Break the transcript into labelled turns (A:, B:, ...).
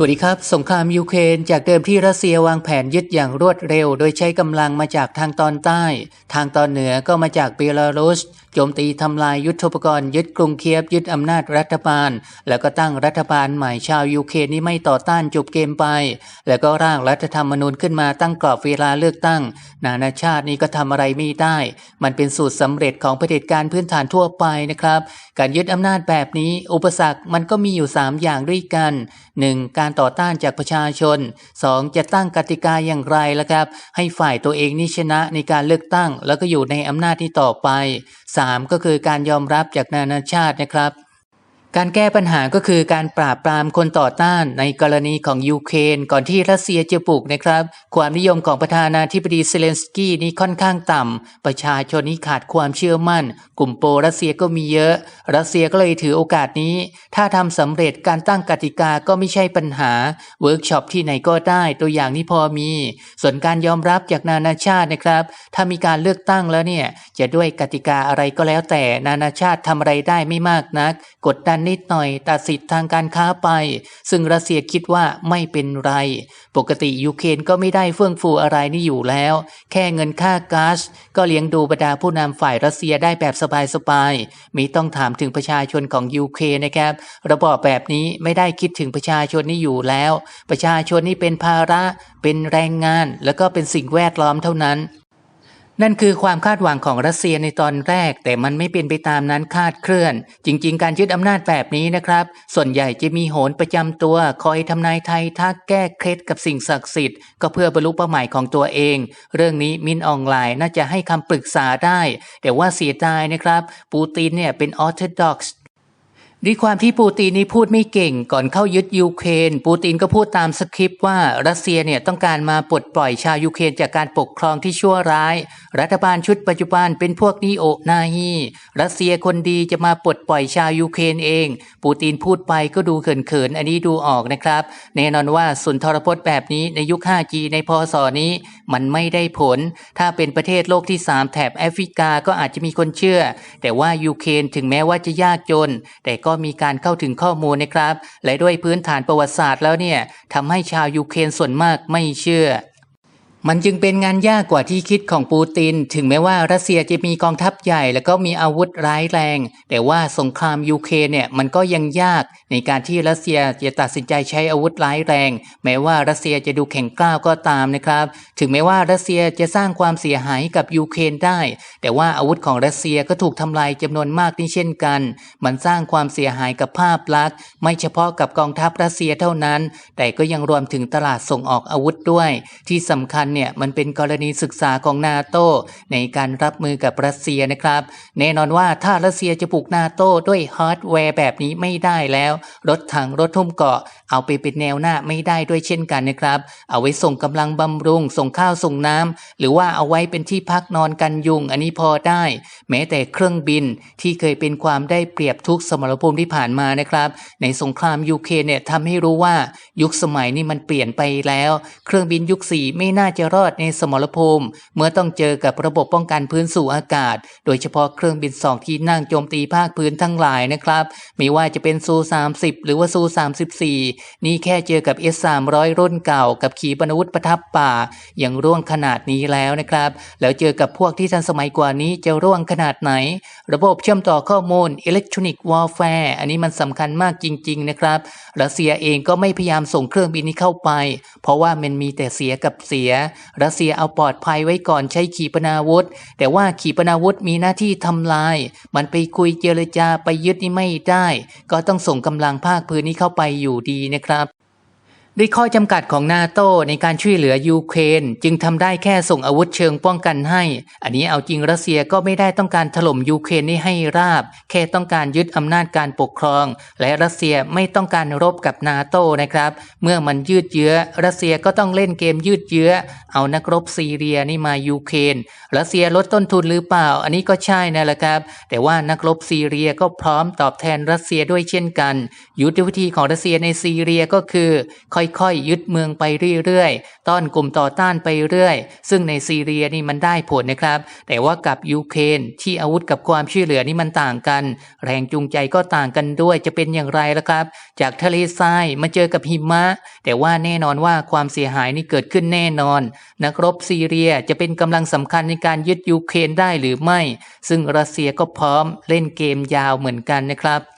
A: สวัสดีครับ สงครามยูเครนจากเดิมที่รัสเซียวางแผนยึดอย่างรวดเร็ว โดยใช้กำลังมาจากทางตอนใต้ ทางตอนเหนือก็มาจากเบลารุสโจมตีทำลายยุทธปกรณ์ยึดกรุงเคียบยึดอำนาจรัฐบาล แล้วก็ตั้งรัฐบาลใหม่ชาวยูเครนนี่ไม่ต่อต้านจบเกมไป แล้วก็ร่างรัฐธรรมนูญขึ้นมาตั้งกรอบเวลาเลือกตั้ง นานาชาตินี่ก็ทำอะไรไม่ได้ มันเป็นสูตรสำเร็จของเผด็จการพื้นฐานทั่วไปนะครับ การยึดอำนาจแบบนี้ อุปสรรคมันก็มีอยู่ 3 อย่างด้วยกัน 1. การต่อต้านจากประชาชน 2. จะตั้งกติกาอย่างไรล่ะครับ ให้ฝ่ายตัวเองนี่ชนะในการเลือกตั้ง แล้วก็อยู่ในอำนาจที่ต่อไป 3. ก็คือการยอมรับจากนานาชาตินะครับ การแก้ปัญหาก็คือการปราบปรามคนต่อต้านในกรณีของยูเครนก่อนที่รัสเซียจะปลุกนะครับ ความนิยมของประธานาธิบดีเซเลนสกี้นี่ค่อนข้างต่ำ ประชาชนนี่ขาดความเชื่อมั่น กลุ่มโปรรัสเซียก็มีเยอะ รัสเซียก็เลยถือโอกาสนี้ ถ้าทำสำเร็จการตั้งกติกาก็ไม่ใช่ปัญหา เวิร์กช็อปที่ไหนก็ได้ ตัวอย่างนี้พอมี ส่วนการยอมรับจากนานาชาตินะครับ ถ้ามีการเลือกตั้งแล้วเนี่ยจะด้วยกติกาอะไรก็แล้วแต่นานาชาติทำอะไรได้ไม่มากนัก กดดันนิดหน่อย ตัดสิทธิ์ทางการค้าไป ซึ่งรัสเซียคิดว่าไม่เป็นไร ปกติยูเครนก็ไม่ได้เฟื่องฟูอะไรนี่อยู่แล้ว แค่เงินค่าก๊าซก็เลี้ยงดูบรรดาผู้นำฝ่ายรัสเซียได้แบบสบายๆมีต้องถามถึงประชาชนของยูเครนนะครับ ระบอบแบบนี้ไม่ได้คิดถึงประชาชนนี่อยู่แล้ว ประชาชนนี่เป็นภาระเป็นแรงงาน แล้วก็เป็นสิ่งแวดล้อมเท่านั้น นั่นคือความคาดหวังของรัสเซียในตอนแรก แต่มันไม่เป็นไปตามนั้นคาดเคลื่อน จริง ๆ การยึดอำนาจแบบนี้นะครับ ส่วนใหญ่จะมีโหนประจำตัว คอยทำนายไทยทักแก้เคล็ดกับสิ่งศักดิ์สิทธิ์ ก็เพื่อบรรลุเป้าหมายของตัวเอง เรื่องนี้มินออนไลน์น่าจะให้คำปรึกษาได้ แต่ว่าเสียดายนะครับ ปูตินเนี่ยเป็นออร์โธดอกซ์ ด้วยความที่ปูตินนี่พูดไม่เก่ง ก่อนเข้ายึดยูเครนปูตินก็พูดตามสคริปต์ว่ารัสเซียเนี่ยต้องการมาปลดปล่อยชาวยูเครนจากการปกครองที่ชั่วร้าย รัฐบาลชุดปัจจุบันเป็นพวกนีโอนาฮีรัสเซียคนดีจะมาปลดปล่อยชาวยูเครนเอง ปูตินพูดไปก็ดูเขินๆอันนี้ดูออกนะครับ แน่นอนว่าสุนทรพจน์แบบนี้ในยุค 5G ในพศนี้ มันไม่ได้ผล ถ้าเป็นประเทศโลกที่ 3 แถบแอฟริกาก็อาจจะมีคนเชื่อ แต่ว่ายูเครนถึงแม้ว่าจะยากจน แต่ก็ก็มีการเข้าถึงข้อมูลนะครับ และด้วยพื้นฐานประวัติศาสตร์แล้วเนี่ยทำให้ชาวยูเครนส่วนมากไม่เชื่อ มันจึงเป็นงานยากกว่าที่คิดของปูติน ถึงแม้ว่ารัสเซียจะมีกองทัพใหญ่ แล้วก็มีอาวุธร้ายแรง แต่ว่าสงครามยูเครนเนี่ยมันก็ยังยากในการที่รัสเซียจะตัดสินใจใช้อาวุธร้ายแรง แม้ว่ารัสเซียจะดูแข็งกร้าวก็ตามนะครับ ถึงแม้ว่ารัสเซียจะสร้างความเสียหายกับยูเครนได้ แต่ว่าอาวุธของรัสเซียก็ถูกทำลายจำนวนมากนี่เช่นกัน มันสร้างความเสียหายกับภาพลักษณ์ ไม่เฉพาะกับกองทัพรัสเซียเท่านั้น แต่ก็ยังรวมถึงตลาดส่งออกอาวุธด้วย ที่สำคัญเนี่ยมันเป็นกรณีศึกษาของนาโตในการรับมือกับรัสเซียนะครับ แน่นอนว่าถ้ารัสเซียจะปลุกนาโตด้วยฮาร์ดแวร์แบบนี้ไม่ได้แล้ว รถถังรถทุ่มเกาะ เอาไปเป็นแนวหน้าไม่ได้ด้วยเช่นกันนะครับ เอาไว้ส่งกำลังบำรุง ส่งข้าวส่งน้ำหรือว่าเอาไว้เป็นที่พักนอนกันยุง อันนี้พอได้ แม้แต่เครื่องบินที่เคยเป็นความได้เปรียบทุกสมรภูมิที่ผ่านมานะครับ ในสงครามยูเครนเนี่ยทำให้รู้ว่ายุคสมัยนี้มันเปลี่ยนไปแล้ว เครื่องบินยุคสี่ไม่น่าจะรอดในสมรภูมิ เมื่อต้องเจอกับระบบป้องกันพื้นสู่อากาศ โดยเฉพาะเครื่องบินสองที่นั่งโจมตีภาคพื้นทั้งหลายนะครับ ไม่ว่าจะเป็นซู 30 หรือว่าซู 34 นี่แค่เจอกับ S300 รุ่นเก่า กับขีปนาวุธประทับป่า อย่างร่วงขนาดนี้แล้วนะครับ แล้วเจอกับพวกที่ทันสมัยกว่านี้จะร่วงขนาดไหน ระบบเชื่อมต่อข้อมูล Electronic Warfare อันนี้มันสำคัญมากจริง ๆ นะครับรัสเซียเองก็ไม่พยายามส่งเครื่องบินนี้เข้าไป เพราะว่ามันมีแต่เสียกับเสียรัสเซียเอาปลอดภัยไว้ก่อนใช้ขีปนาวุธ แต่ว่าขีปนาวุธมีหน้าที่ทำลาย มันไปคุยเจรจาไปยึดนี่ไม่ได้ ก็ต้องส่งกำลังภาคพื้นนี้เข้าไปอยู่ดีนะครับ ด้วยข้อจำกัดของนาโตในการช่วยเหลือยูเครนจึงทำได้แค่ส่งอาวุธเชิงป้องกันให้ อันนี้เอาจริงรัสเซียก็ไม่ได้ต้องการถล่มยูเครนนี่ให้ราบ แค่ต้องการยึดอำนาจการปกครอง และรัสเซียไม่ต้องการรบกับนาโตนะครับ เมื่อมันยืดเยื้อ รัสเซียก็ต้องเล่นเกมยืดเยื้อ เอานักรบซีเรียนี่มายูเครนรัสเซียลดต้นทุนหรือเปล่า อันนี้ก็ใช่นะแหละครับ แต่ว่านักรบซีเรียก็พร้อมตอบแทนรัสเซียด้วยเช่นกัน ยุทธวิธีของรัสเซียในซีเรียก็คือค่ค่อยๆยึดเมืองไปเรื่อยๆ ต้อนกลุ่มต่อต้านไปเรื่อย ซึ่งในซีเรียนี่มันได้ผลนะครับ แต่ว่ากับยูเครนที่อาวุธกับความช่วยเหลือนี่มันต่างกัน แรงจูงใจก็ต่างกันด้วยจะเป็นอย่างไรล่ะครับ จากทะเลทรายมาเจอกับหิมะ แต่ว่าแน่นอนว่าความเสียหายนี่เกิดขึ้นแน่นอน นักรบซีเรียจะเป็นกำลังสำคัญในการยึดยูเครนได้หรือไม่ ซึ่งรัสเซียก็พร้อมเล่นเกมยาวเหมือนกันนะครับ